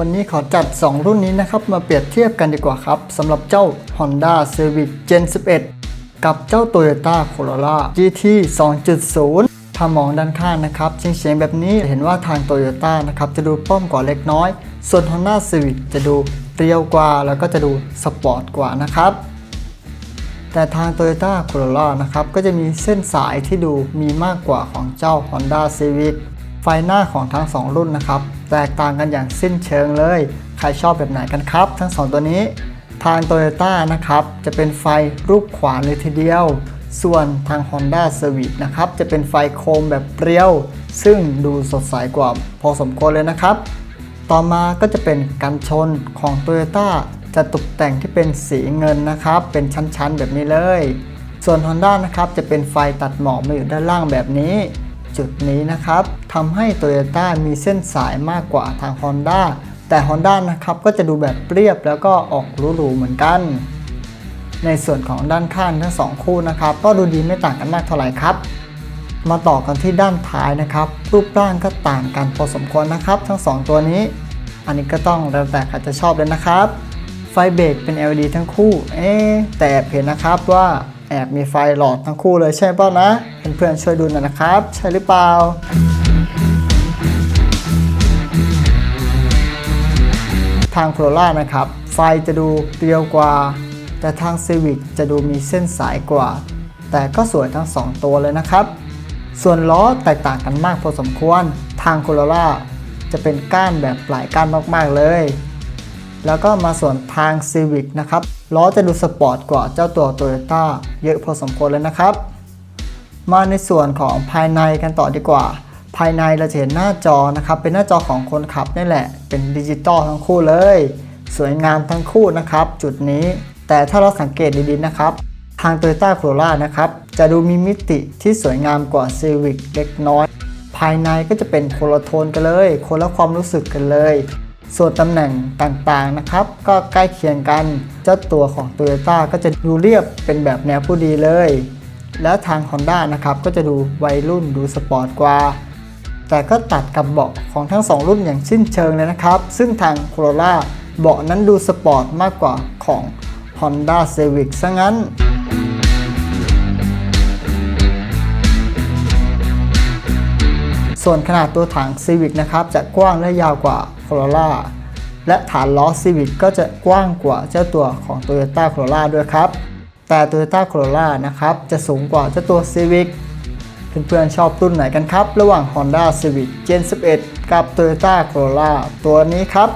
วันนี้ขอจัด 2 รุ่นนี้นะครับ มาเปรียบเทียบกันดีกว่าครับสำหรับเจ้า Honda Civic Gen 11 กับเจ้า Toyota Corolla GT 2.0 ถ้ามองด้านข้างนะครับเฉียงๆแบบนี้เห็นว่าทาง Toyota นะครับจะดูป้อมกว่าเล็กน้อย ส่วน Honda Civic จะดูเรียวกว่าแล้วก็จะดูสปอร์ตกว่านะครับแต่ทาง Toyota Corolla นะครับก็จะมีเส้นสายที่ดูมีมากกว่าของเจ้า Honda Civic ไฟหน้าของทั้ง 2 รุ่นนะครับ แตกต่างกันอย่างสิ้นเชิงเลย ใครชอบแบบไหนกันครับ ทั้ง 2 ตัวนี้ ทาง Toyota นะครับ จะเป็นไฟรูปขวานเลยทีเดียว ส่วนทาง Honda Civic นะครับ จะเป็นไฟโคมแบบเปรี้ยว ซึ่งดูสดใสกว่าพอสมควรเลยนะครับ ต่อมาก็จะเป็นกันชนของ Toyota จะตกแต่งที่เป็นสีเงินนะครับ เป็นชั้นๆแบบนี้เลย ส่วน Honda นะครับจะเป็นไฟตัดหมอกมาอยู่ด้านล่างแบบนี้ จุดนี้นะครับทำให้ Toyota มีเส้นสายมากกว่าทาง Honda แต่ Honda นะครับก็จะดูแบบเรียบแล้วก็ออกหรูๆเหมือนกัน ในส่วนของด้านข้างทั้งสองคู่นะครับ ก็ดูดีไม่ต่างกันมากเท่าไหร่ครับ มาต่อกันที่ด้านท้ายนะครับ รูปร่างก็ต่างกันพอสมควรนะครับ ทั้ง 2 ตัวนี้ อันนี้ก็ต้องแล้วแต่ใครจะชอบเลยนะครับ ไฟเบรกเป็น LED ทั้งคู่ เอ๊แต่เห็นนะครับว่า แอบมีไฟหลอดทั้งคู่เลยใช่เปล่านะเพื่อนๆช่วยดูหน่อยนะครับ ใช่หรือเปล่าทาง Corolla นะครับ ไฟจะดูเรียวกว่า แต่ทาง Civic จะดูมีเส้นสายกว่า แต่ก็สวยทั้ง 2 ตัวเลยนะครับ ส่วนล้อแตกต่างกันมากพอสมควร ทาง Corolla จะเป็นก้านแบบหลายก้านมากๆเลย แล้วก็มาส่วนทาง Civic นะครับล้อจะดูสปอร์ตกว่าเจ้าตัว Toyota เยอะพอสมควรเลยนะครับ มาในส่วนของภายในกันต่อดีกว่า ภายในเราจะเห็นหน้าจอนะครับ เป็นหน้าจอของคนขับนี่แหละ เป็นดิจิตอลทั้งคู่เลย สวยงามทั้งคู่นะครับ จุดนี้ แต่ถ้าเราสังเกตดีๆนะครับ ทาง Toyota Corolla นะครับ จะดูมีมิติที่สวยงามกว่า Civic เล็กน้อย ภายในก็จะเป็นคนละโทนกันเลย คนละความรู้สึกกันเลย ส่วนตำแหน่งต่างๆนะครับ ก็ใกล้เคียงกัน เจ้าตัวของ Toyota ก็จะดูเรียบเป็นแบบแนวผู้ดีเลย แล้วทาง Honda นะครับก็จะดูวัยรุ่นดูสปอร์ตกว่า แต่ก็ตัดกับเบาะของทั้ง 2 รุ่นอย่างสิ้นเชิงเลยนะครับ ซึ่งทาง Corolla เบาะนั้นดูสปอร์ตมากกว่าของ Honda Civic ซะงั้น ส่วนขนาดตัวถัง Civic นะครับจะกว้างและยาวกว่า Corolla และฐานล้อ Civic ก็จะกว้างกว่าเจ้าตัวของ Toyota Corolla ด้วยครับ แต่ Toyota Corolla นะครับจะสูงกว่าเจ้าตัว Civic เพื่อนๆชอบรุ่นไหนกันครับ ระหว่าง Honda Civic Gen 11 กับ Toyota Corolla ตัวนี้ครับ